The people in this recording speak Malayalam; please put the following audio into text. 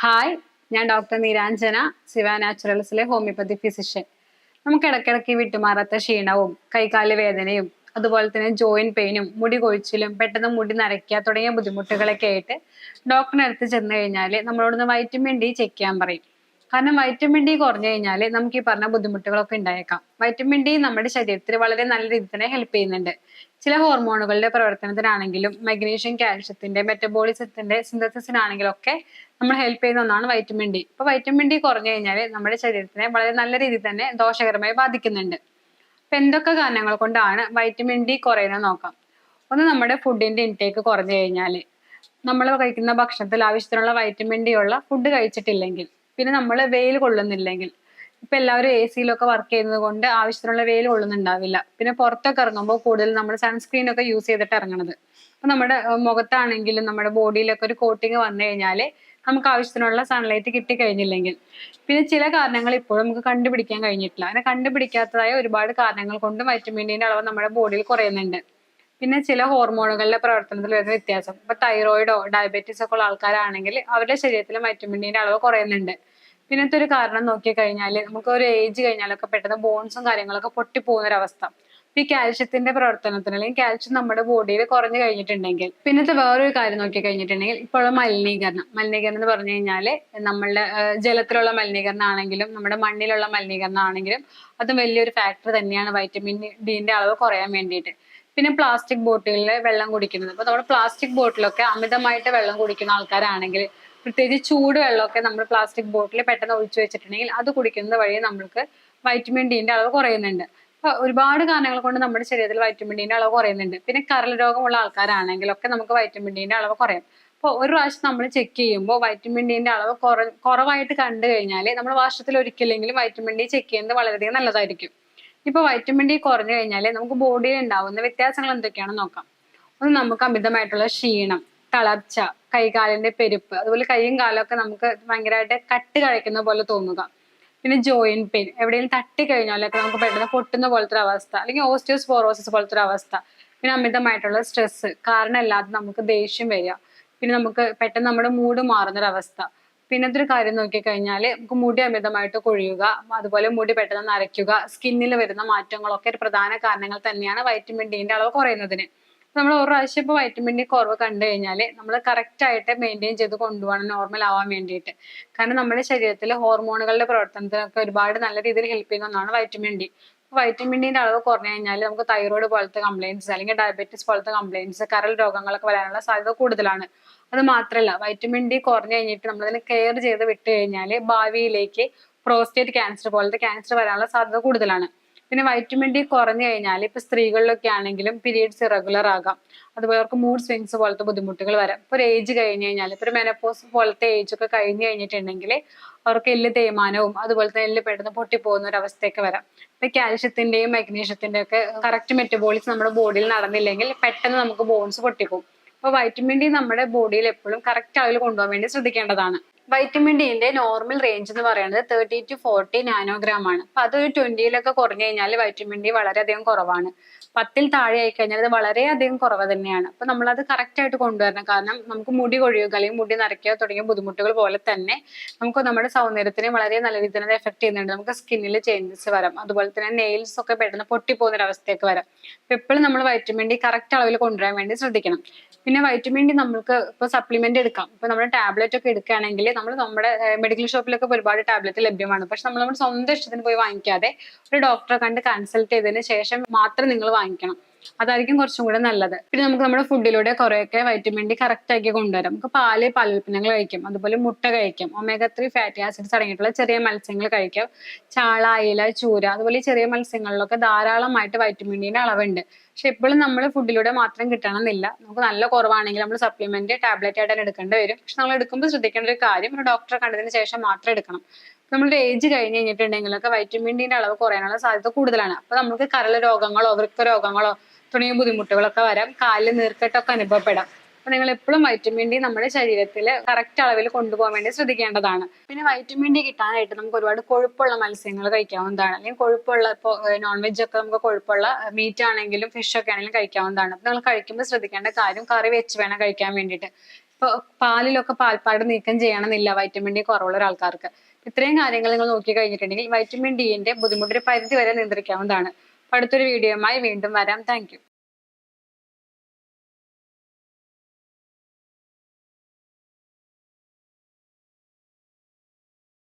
ഹായ് ഞാൻ ഡോക്ടർ നീരാഞ്ജന ശിവ നാച്ചുറൽസിലെ ഹോമിയോപ്പതി ഫിസിഷ്യൻ. നമുക്ക് ഇടയ്ക്കിടയ്ക്ക് വിട്ടുമാറാത്ത ക്ഷീണവും കൈകാൽ വേദനയും അതുപോലെ തന്നെ ജോയിന്റ് പെയിനും മുടി കൊഴിച്ചിലും പെട്ടെന്ന് മുടി നരയ്ക്കുക തുടങ്ങിയ ബുദ്ധിമുട്ടുകളൊക്കെ ആയിട്ട് ഡോക്ടറിന്റെ അടുത്ത് ചെന്ന് കഴിഞ്ഞാൽ നമ്മളോടൊന്ന് വൈറ്റമിൻ ഡി ചെക്ക് ചെയ്യാൻ പറയും. കാരണം വൈറ്റമിൻ ഡി കുറഞ്ഞു കഴിഞ്ഞാൽ നമുക്ക് ഈ പറഞ്ഞ ബുദ്ധിമുട്ടുകളൊക്കെ ഉണ്ടായേക്കാം. വൈറ്റമിൻ ഡി നമ്മുടെ ശരീരത്തിൽ വളരെ നല്ല രീതിയിൽ തന്നെ ഹെൽപ്പ് ചെയ്യുന്നുണ്ട്. ചില ഹോർമോണുകളുടെ പ്രവർത്തനത്തിനാണെങ്കിലും മഗ്നീഷ്യം കാൽഷ്യത്തിന്റെ മെറ്റബോളിസത്തിന്റെ സിന്തസിസിനാണെങ്കിലും ഒക്കെ നമ്മൾ ഹെൽപ്പ് ചെയ്യുന്ന ഒന്നാണ് വൈറ്റമിൻ ഡി. ഇപ്പൊ വൈറ്റമിൻ ഡി കുറഞ്ഞു കഴിഞ്ഞാൽ നമ്മുടെ ശരീരത്തിനെ വളരെ നല്ല രീതിയിൽ തന്നെ ദോഷകരമായി ബാധിക്കുന്നുണ്ട്. അപ്പൊ എന്തൊക്കെ കാരണങ്ങൾ കൊണ്ടാണ് വൈറ്റമിൻ ഡി കുറയുന്നത് നോക്കാം. ഒന്ന് നമ്മുടെ ഫുഡിന്റെ ഇൻടേക്ക് കുറഞ്ഞു കഴിഞ്ഞാൽ നമ്മൾ കഴിക്കുന്ന ഭക്ഷണത്തിൽ ആവശ്യത്തിനുള്ള വൈറ്റമിൻ ഡി ഉള്ള ഫുഡ് കഴിച്ചിട്ടില്ലെങ്കിൽ പിന്നെ നമ്മൾ വെയിൽ കൊള്ളുന്നില്ലെങ്കിൽ ഇപ്പൊ എല്ലാവരും എ സിയിലൊക്കെ വർക്ക് ചെയ്യുന്നത് കൊണ്ട് ആവശ്യത്തിനുള്ള വെയിൽ കൊള്ളുന്നുണ്ടാവില്ല. പിന്നെ പുറത്തൊക്കെ ഇറങ്ങുമ്പോൾ കൂടുതൽ നമ്മൾ സൺസ്ക്രീൻ ഒക്കെ യൂസ് ചെയ്തിട്ട് ഇറങ്ങണത്. അപ്പൊ നമ്മുടെ മുഖത്താണെങ്കിലും നമ്മുടെ ബോഡിയിലൊക്കെ ഒരു കോട്ടിങ് വന്നു കഴിഞ്ഞാൽ നമുക്ക് ആവശ്യത്തിനുള്ള സൺലൈറ്റ് കിട്ടി കഴിഞ്ഞില്ലെങ്കിൽ. പിന്നെ ചില കാരണങ്ങൾ ഇപ്പോഴും നമുക്ക് കണ്ടുപിടിക്കാൻ കഴിഞ്ഞിട്ടില്ല. അങ്ങനെ കണ്ടുപിടിക്കാത്തതായ ഒരുപാട് കാരണങ്ങൾ കൊണ്ട് വൈറ്റമിൻ ഡിന്റെ അളവ് നമ്മുടെ ബോഡിയിൽ കുറയുന്നുണ്ട്. പിന്നെ ചില ഹോർമോണുകളുടെ പ്രവർത്തനത്തിൽ വരുന്ന വ്യത്യാസം. ഇപ്പൊ തൈറോയിഡോ ഡയബറ്റീസ് ഒക്കെ ഉള്ള ആൾക്കാരാണെങ്കിൽ അവരുടെ ശരീരത്തിൽ വൈറ്റമിൻ ഡിന്റെ അളവ് കുറയുന്നുണ്ട്. പിന്നത്തെ ഒരു കാരണം നോക്കി കഴിഞ്ഞാൽ നമുക്ക് ഒരു ഏജ് കഴിഞ്ഞാലൊക്കെ പെട്ടെന്ന് ബോൺസും കാര്യങ്ങളൊക്കെ പൊട്ടിപ്പോകുന്ന ഒരു അവസ്ഥ ഈ കാൽഷ്യത്തിന്റെ പ്രവർത്തനത്തിന് അല്ലെങ്കിൽ കാൽഷ്യം നമ്മുടെ ബോഡിയിൽ കുറഞ്ഞു കഴിഞ്ഞിട്ടുണ്ടെങ്കിൽ പിന്നത്തെ വേറൊരു കാര്യം നോക്കി കഴിഞ്ഞിട്ടുണ്ടെങ്കിൽ ഇപ്പോഴുള്ള മലിനീകരണം. മലിനീകരണം എന്ന് പറഞ്ഞു കഴിഞ്ഞാൽ നമ്മളുടെ ജലത്തിലുള്ള മലിനീകരണം ആണെങ്കിലും നമ്മുടെ മണ്ണിലുള്ള മലിനീകരണം ആണെങ്കിലും അതും വലിയൊരു ഫാക്ടർ തന്നെയാണ് വൈറ്റമിൻ ഡിന്റെ അളവ് കുറയാൻ വേണ്ടിയിട്ട്. പിന്നെ പ്ലാസ്റ്റിക് ബോട്ടിലിൽ വെള്ളം കുടിക്കുന്നത്. അപ്പൊ നമ്മുടെ പ്ലാസ്റ്റിക് ബോട്ടിലൊക്കെ അമിതമായിട്ട് വെള്ളം കുടിക്കുന്ന ആൾക്കാരാണെങ്കിൽ പ്രത്യേകിച്ച് ചൂട് വെള്ളമൊക്കെ നമ്മൾ പ്ലാസ്റ്റിക് ബോട്ടിൽ പെട്ടെന്ന് ഒഴിച്ചു വെച്ചിട്ടുണ്ടെങ്കിൽ അത് കുടിക്കുന്നത് വഴി നമ്മൾക്ക് വൈറ്റമിൻ ഡിന്റെ അളവ് കുറയുന്നുണ്ട്. ഒരുപാട് കാരണങ്ങൾ കൊണ്ട് നമ്മുടെ ശരീരത്തിൽ വൈറ്റമിൻ ഡിന്റെ അളവ് കുറയുന്നുണ്ട്. പിന്നെ കരൾ രോഗമുള്ള ആൾക്കാരാണെങ്കിലൊക്കെ നമുക്ക് വൈറ്റമിൻ ഡിന്റെ അളവ് കുറയും. അപ്പോൾ ഒരു പ്രാവശ്യം നമ്മൾ ചെക്ക് ചെയ്യുമ്പോൾ വൈറ്റമിൻ ഡിന്റെ അളവ് കുറ കുറവായിട്ട് കണ്ടു കഴിഞ്ഞാൽ നമ്മൾ വർഷത്തിൽ ഒരിക്കലെങ്കിലും വൈറ്റമിൻ ഡി ചെക്ക് ചെയ്യുന്നത് വളരെയധികം നല്ലതായിരിക്കും. ഇപ്പൊ വൈറ്റമിൻ ഡി കുറഞ്ഞു കഴിഞ്ഞാൽ നമുക്ക് ബോഡിയിൽ ഉണ്ടാവുന്ന വ്യത്യാസങ്ങൾ എന്തൊക്കെയാണെന്ന് നോക്കാം. ഒന്ന് നമുക്ക് അമിതമായിട്ടുള്ള ക്ഷീണം. തളർച്ച കൈകാലിന്റെ പെരുപ്പ് അതുപോലെ കൈയും ഒക്കെ നമുക്ക് ഭയങ്കരമായിട്ട് കട്ട് കഴിക്കുന്ന പോലെ തോന്നുക. പിന്നെ ജോയിന്റ് പെയിൻ എവിടെയെങ്കിലും തട്ടി കഴിഞ്ഞാലൊക്കെ നമുക്ക് പെട്ടെന്ന് പൊട്ടുന്ന പോലത്തെ ഒരു അവസ്ഥ അല്ലെങ്കിൽ ഓസ്റ്റിയോസ്പോറോസിസ് പോലത്തെ ഒരു അവസ്ഥ പിന്നെ അമിതമായിട്ടുള്ള സ്ട്രെസ് കാരണമല്ലാതെ നമുക്ക് ദേഷ്യം വരിക പിന്നെ നമുക്ക് പെട്ടെന്ന് നമ്മുടെ മൂഡ് മാറുന്ന ഒരു അവസ്ഥ. പിന്നത്തെ ഒരു കാര്യം നോക്കിക്കഴിഞ്ഞാൽ നമുക്ക് മുടി അമിതമായിട്ട് കൊഴിയുക അതുപോലെ മുടി പെട്ടെന്ന് നരയ്ക്കുക സ്കിന്നിൽ വരുന്ന മാറ്റങ്ങളൊക്കെ ഒരു പ്രധാന കാരണങ്ങൾ തന്നെയാണ് വൈറ്റമിൻ ഡിന്റെ അളവ് കുറയുന്നതിന്. നമ്മൾ ഒരു പ്രാവശ്യം വൈറ്റമിൻ ഡി കുറവ് കണ്ടു കഴിഞ്ഞാൽ നമ്മൾ കറക്റ്റ് ആയിട്ട് മെയിന്റെയിൻ ചെയ്ത് കൊണ്ടുപോകണം നോർമൽ ആവാൻ വേണ്ടിയിട്ട്. കാരണം നമ്മുടെ ശരീരത്തിൽ ഹോർമോണുകളുടെ പ്രവർത്തനത്തിനൊക്കെ ഒരുപാട് നല്ല രീതിയിൽ ഹെൽപ്പ് ചെയ്യുന്ന ഒന്നാണ് വൈറ്റമിൻ ഡി വൈറ്റമിൻ ഡിന്റെ അളവ് കുറഞ്ഞു കഴിഞ്ഞാൽ നമുക്ക് തൈറോയ്ഡ് പോലത്തെ കംപ്ലൈന്റ്സ് അല്ലെങ്കിൽ ഡയബറ്റീസ് പോലത്തെ കംപ്ലൈന്റ്സ് കരൾ രോഗങ്ങളൊക്കെ വരാനുള്ള സാധ്യത കൂടുതലാണ്. അത് മാത്രമല്ല വൈറ്റമിൻ ഡി കുറഞ്ഞു കഴിഞ്ഞിട്ട് നമ്മളതിനെ കെയർ ചെയ്ത് വിട്ട് കഴിഞ്ഞാൽ ഭാവിയിലേക്ക് പ്രോസ്റ്റേറ്റ് ക്യാൻസർ പോലത്തെ ക്യാൻസർ വരാനുള്ള സാധ്യത കൂടുതലാണ്. പിന്നെ വൈറ്റമിൻ ഡി കുറഞ്ഞു കഴിഞ്ഞാൽ ഇപ്പൊ സ്ത്രീകളിലൊക്കെ ആണെങ്കിലും പീരീഡ്സ് ഇറഗുലർ ആകാം. അതുപോലെ അവർക്ക് മൂഡ് സ്വിങ്സ് പോലത്തെ ബുദ്ധിമുട്ടുകൾ വരാം. ഇപ്പൊ ഒരു ഏജ് കഴിഞ്ഞു കഴിഞ്ഞാൽ ഇപ്പൊ ഒരു മെനപ്പോസ് പോലത്തെ ഏജ് ഒക്കെ കഴിഞ്ഞു കഴിഞ്ഞിട്ടുണ്ടെങ്കിൽ അവർക്ക് എല്ല് തേയ്മാനവും അതുപോലെ തന്നെ എല്ല് പെട്ടെന്ന് പൊട്ടിപ്പോകുന്ന ഒരു അവസ്ഥയൊക്കെ വരാം. ഇപ്പൊ കാൽഷ്യത്തിന്റെയും മഗ്നീഷ്യത്തിന്റെയും ഒക്കെ കറക്റ്റ് മെറ്റബോളിക്സ് നമ്മുടെ ബോഡിയിൽ നടന്നില്ലെങ്കിൽ പെട്ടെന്ന് നമുക്ക് ബോൺസ് പൊട്ടിപ്പോകും. അപ്പൊ വൈറ്റമിൻ ഡി നമ്മുടെ ബോഡിയിൽ എപ്പോഴും കറക്റ്റ് അളവിൽ കൊണ്ടുപോകാൻ വേണ്ടി ശ്രദ്ധിക്കേണ്ടതാണ്. വൈറ്റമിൻ ഡിന്റെ നോർമൽ റേഞ്ച് എന്ന് പറയുന്നത് തേർട്ടി ടു ഫോർട്ടി നാനോഗ്രാം ആണ്. അപ്പൊ അതൊരു ട്വന്റിയിലൊക്കെ കുറഞ്ഞു കഴിഞ്ഞാൽ വൈറ്റമിൻ ഡി വളരെയധികം കുറവാണ്. പത്തിൽ താഴെ ആയി കഴിഞ്ഞാൽ അത് വളരെയധികം കുറവ് തന്നെയാണ്. അപ്പൊ നമ്മളത് കറക്റ്റ് ആയിട്ട് കൊണ്ടുവരണം. കാരണം നമുക്ക് മുടി കൊഴിയുക അല്ലെങ്കിൽ മുടി നരയ്ക്കുക തുടങ്ങിയ ബുദ്ധിമുട്ടുകൾ പോലെ തന്നെ നമുക്ക് നമ്മുടെ സൗന്ദര്യത്തിന് വളരെ നല്ല രീതിയിൽ തന്നെ എഫക്ട് ചെയ്യുന്നുണ്ട്. നമുക്ക് സ്കിന്നിൽ ചേഞ്ചസ് വരാം. അതുപോലെ തന്നെ നെയിൽസ് ഒക്കെ പെട്ടെന്ന് പൊട്ടിപ്പോകുന്ന ഒരു അവസ്ഥയൊക്കെ വരാം. അപ്പൊ എപ്പോഴും നമ്മൾ വൈറ്റമിൻ ഡി കറക്റ്റ് അളവിൽ കൊണ്ടുവരാൻ വേണ്ടി ശ്രദ്ധിക്കണം. പിന്നെ വൈറ്റമിൻ ഡി നമുക്ക് ഇപ്പൊ സപ്ലിമെന്റ് എടുക്കാം. ഇപ്പൊ നമ്മുടെ ടാബ്ലറ്റ് ഒക്കെ എടുക്കുകയാണെങ്കിൽ നമ്മൾ നമ്മുടെ മെഡിക്കൽ ഷോപ്പിലൊക്കെ ഒരുപാട് ടാബ്ലറ്റ് ലഭ്യമാണ്. പക്ഷെ നമ്മൾ നമ്മുടെ സ്വന്തം ഇഷ്ടത്തിന് പോയി വാങ്ങിക്കാതെ ഒരു ഡോക്ടറെ കണ്ട് കൺസൾട്ട് ചെയ്തതിന് ശേഷം മാത്രം നിങ്ങൾ വാങ്ങിക്കണം. അതായിരിക്കും കുറച്ചും കൂടെ നല്ലത്. പിന്നെ നമുക്ക് നമ്മുടെ ഫുഡിലൂടെ കുറെയൊക്കെ വൈറ്റമിൻ ഡി കറക്റ്റ് ആക്കി കൊണ്ടുവരാം. നമുക്ക് പാൽ പാലുൽപ്പന്നങ്ങൾ കഴിക്കാം. അതുപോലെ മുട്ട കഴിക്കാം. ഒമേഗ ത്രീ ഫാറ്റി ആസിഡ്സ് അടങ്ങിയിട്ടുള്ള ചെറിയ മത്സ്യങ്ങൾ കഴിക്കാം. ചാള അയില ചൂര അതുപോലെ ചെറിയ മത്സ്യങ്ങളിലൊക്കെ ധാരാളമായിട്ട് വൈറ്റമിൻ ഡിന്റെ അളവുണ്ട്. പക്ഷെ എപ്പോഴും നമ്മൾ ഫുഡിലൂടെ മാത്രം കിട്ടണമെന്നില്ല. നമുക്ക് നല്ല കുറവാണെങ്കിൽ നമ്മൾ സപ്ലിമെന്റ് ടാബ്ലറ്റ് ആയിട്ട് എടുക്കേണ്ടി വരും. പക്ഷെ നമ്മൾ എടുക്കുമ്പോൾ ശ്രദ്ധിക്കേണ്ട ഒരു കാര്യം ഒരു ഡോക്ടറെ കണ്ടതിന് ശേഷം മാത്രം എടുക്കണം. നമ്മുടെ ഏജ് കഴിഞ്ഞ് കഴിഞ്ഞിട്ടുണ്ടെങ്കിലൊക്കെ വൈറ്റമിൻ ഡിന്റെ അളവ് കുറയാനുള്ള സാധ്യത കൂടുതലാണ്. അപ്പൊ നമുക്ക് കരൾ രോഗങ്ങളോ വൃക്ക രോഗങ്ങളോ തുടങ്ങിയ ബുദ്ധിമുട്ടുകളൊക്കെ വരാം. കാലിൽ നീർക്കെട്ടൊക്കെ അനുഭവപ്പെടാം. അപ്പൊ നിങ്ങൾ എപ്പോഴും വൈറ്റമിൻ ഡി നമ്മുടെ ശരീരത്തിൽ കറക്റ്റ് അളവിൽ കൊണ്ടുപോകാൻ വേണ്ടി ശ്രദ്ധിക്കേണ്ടതാണ്. പിന്നെ വൈറ്റമിൻ ഡി കിട്ടാനായിട്ട് നമുക്ക് ഒരുപാട് കൊഴുപ്പുള്ള മത്സ്യങ്ങൾ കഴിക്കാവുന്നതാണ്. അല്ലെങ്കിൽ കൊഴുപ്പുള്ള ഇപ്പോൾ നോൺ വെജ് ഒക്കെ നമുക്ക് കൊഴുപ്പുള്ള മീറ്റ് ആണെങ്കിലും ഫിഷ് ഒക്കെ ആണെങ്കിലും കഴിക്കാവുന്നതാണ്. അപ്പൊ നിങ്ങൾ കഴിക്കുമ്പോൾ ശ്രദ്ധിക്കേണ്ട കാര്യം കറി വെച്ച് വേണം കഴിക്കാൻ വേണ്ടിയിട്ട്. ഇപ്പൊ പാലിലൊക്കെ പാൽപ്പാട് നീക്കം ചെയ്യണമെന്നില്ല വൈറ്റമിൻ ഡി കുറവുള്ള ഒരാൾക്കാർക്ക്. ഇത്രയും കാര്യങ്ങൾ നിങ്ങൾ നോക്കി കഴിഞ്ഞിട്ടുണ്ടെങ്കിൽ വൈറ്റമിൻ ഡിന്റെ ബുദ്ധിമുട്ടൊരു പരിധി വരെ നിയന്ത്രിക്കാവുന്നതാണ്. അടുത്തൊരു വീഡിയോയുമായി വീണ്ടും വരാം. താങ്ക്